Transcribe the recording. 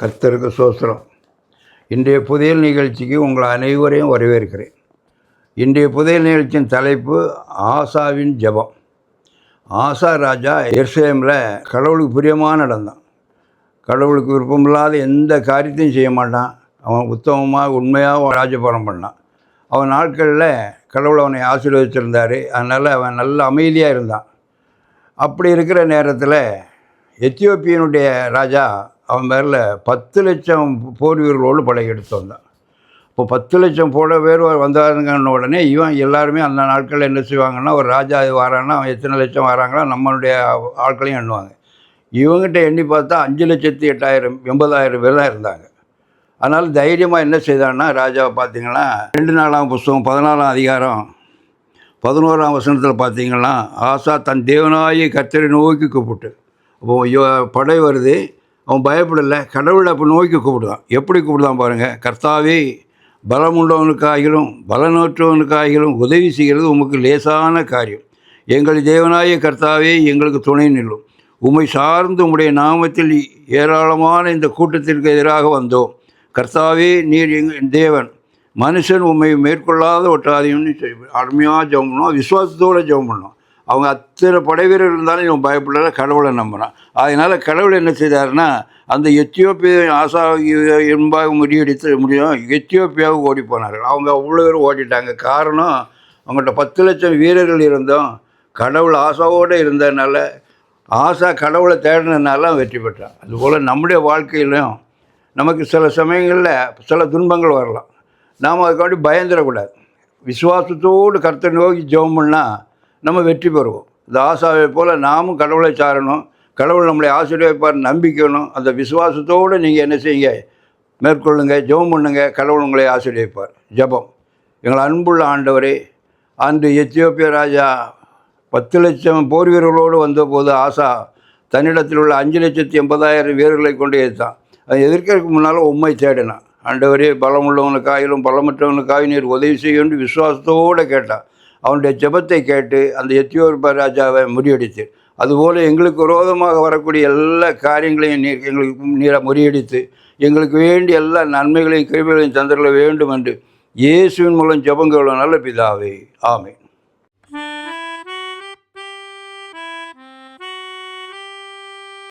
கர்த்தருக்கு சோஸ்திரம் இன்றைய புதையல் நிகழ்ச்சிக்கு உங்கள் அனைவரையும் வரவேற்கிறேன். இன்றைய புதையல் நிகழ்ச்சியின் தலைப்பு ஆசாவின் ஜெபம். ஆசா ராஜா எர்சலேமில் கடவுளுக்கு பிரியமாக நடந்தான் கடவுளுக்கு விருப்பமில்லாத எந்த காரியத்தையும் செய்ய மாட்டான். அவன் உத்தமமாக உண்மையாக ராஜபாரம் பண்ணான். அவன் நாட்களில் கடவுள் அவனை ஆசீர்வதிச்சிருந்தார். அதனால் அவன் நல்ல அமைதியாக இருந்தான். அப்படி இருக்கிற நேரத்தில் எத்தியோப்பியனுடைய ராஜா அவன் பேரில் பத்து லட்சம் போர் வீரர்களோடு படையெடுத்து வந்தான். இப்போ பத்து லட்சம் போட பேர் வந்தாருங்கன்ன உடனே இவன் எல்லாருமே அந்த நாட்களில் என்ன செய்வாங்கன்னா ஒரு ராஜா வரான்னா அவன் எத்தனை லட்சம் வராங்களோ நம்மளுடைய ஆட்களையும் எண்ணுவாங்க. இவங்ககிட்ட எண்ணி பார்த்தா அஞ்சு லட்சத்தி எட்டாயிரம் எண்பதாயிரம் பேர் தான் இருந்தாங்க. அதனால் தைரியமாக என்ன செய்தான்னா ராஜாவை பார்த்தீங்கன்னா ரெண்டு நாலாம் புஸ்தகம் பதினாலாம் அதிகாரம் பதினோராம் வசனத்தில் பார்த்தீங்கன்னா ஆசா தன் தேவனாயி கர்த்தரை நோக்கி கூப்பிட்டு. அப்போ படை வருது. அவன் பயப்படலை. கடவுளை அப்போ நோக்கி கூப்பிடுவான் எப்படி கூப்பிடுதான் பாருங்கள் கர்த்தாவே பலமுள்ளவனுக்காகிலும் பலனற்றவனுக்காகிலும் உதவி செய்கிறது உமக்கு லேசான காரியம். எங்கள் தேவனாய கர்த்தாவே எங்களுக்கு துணை நில்லும் உம்மை சார்ந்து உம்முடைய நாமத்தில் ஏராளமான இந்த கூட்டத்திற்கு எதிராக வந்தோம். கர்த்தாவே நீர் எங்கள் தேவன் மனுஷன் உண்மை மேற்கொள்ளாத ஒட்டாதையும்னு அருமையாக ஜெபம் பண்ணுவோம் விசுவாசத்தோடு ஜெபம் பண்ணோம் அவங்க அத்தனை படை வீரர் இருந்தாலும் இவன் பயப்படல கடவுளை நம்பினான் அதனால் கடவுள் என்ன செய்தாருன்னா அந்த எத்தியோப்பிய ஆசா என்பாக முடிவெடுத்து முடியும். எத்தியோப்பியாவுக்கு ஓடி போனார்கள். அவங்க அவ்வளோ பேர் ஓடிட்டாங்க. காரணம் அவங்கள்ட்ட பத்து லட்சம் வீரர்கள் இருந்தோம். கடவுள் ஆசாவோடு இருந்ததுனால ஆசா கடவுளை தேடினதுனால வெற்றி பெற்றான். அதுபோல் நம்முடைய வாழ்க்கையிலும் நமக்கு சில சமயங்களில் சில துன்பங்கள் வரலாம். நாம் அதுக்காண்டி பயந்துடக்கூடாது. விசுவாசத்தோடு கருத்தை நோக்கி ஜெபம் பண்ணால் நம்ம வெற்றி பெறுவோம். இந்த ஆசாவை போல் நாமும் கடவுளை சாரணும். கடவுள் நம்மளை ஆசீர்வதிப்பார் நம்பிக்கணும். அந்த விசுவாசத்தோடு நீங்கள் என்ன செய்யுங்க? மேற்கொள்ளுங்க ஜெபம் பண்ணுங்க. கடவுள் உங்களை ஆசீர்வதிப்பார். ஜெபம். எங்கள் அன்புள்ள ஆண்டவரே அன்று எத்தியோப்பிய ராஜா பத்து லட்சம் போர் வீரர்களோடு வந்தபோது ஆசா தன்னிடத்தில் உள்ள அஞ்சு லட்சத்தி எண்பதாயிரம் வீரர்களை கொண்டு எதிர்த்தான் அதை எதிர்க்கிறதுக்கு முன்னால் உண்மை தேடினான். ஆண்டவரே பலமுள்ளவனுக்காயிலும் பலமற்றவனுக்காக நீர் உதவி செய்யும் விசுவாசத்தோடு கேட்டான். அவனுடைய ஜெபத்தை கேட்டு அந்த எத்தியோப்பிய ராஜாவை முறியடித்து அதுபோல் எங்களுக்கு விரோதமாக வரக்கூடிய எல்லா காரியங்களையும் நீர் எங்களுக்கு நீரை முறியடித்து எங்களுக்கு வேண்டிய எல்லா நன்மைகளையும் கிருமைகளையும் தந்திரல வேண்டும் என்று இயேசுவின் மூலம் ஜபங்களும் நல்ல பிதாவே. ஆமை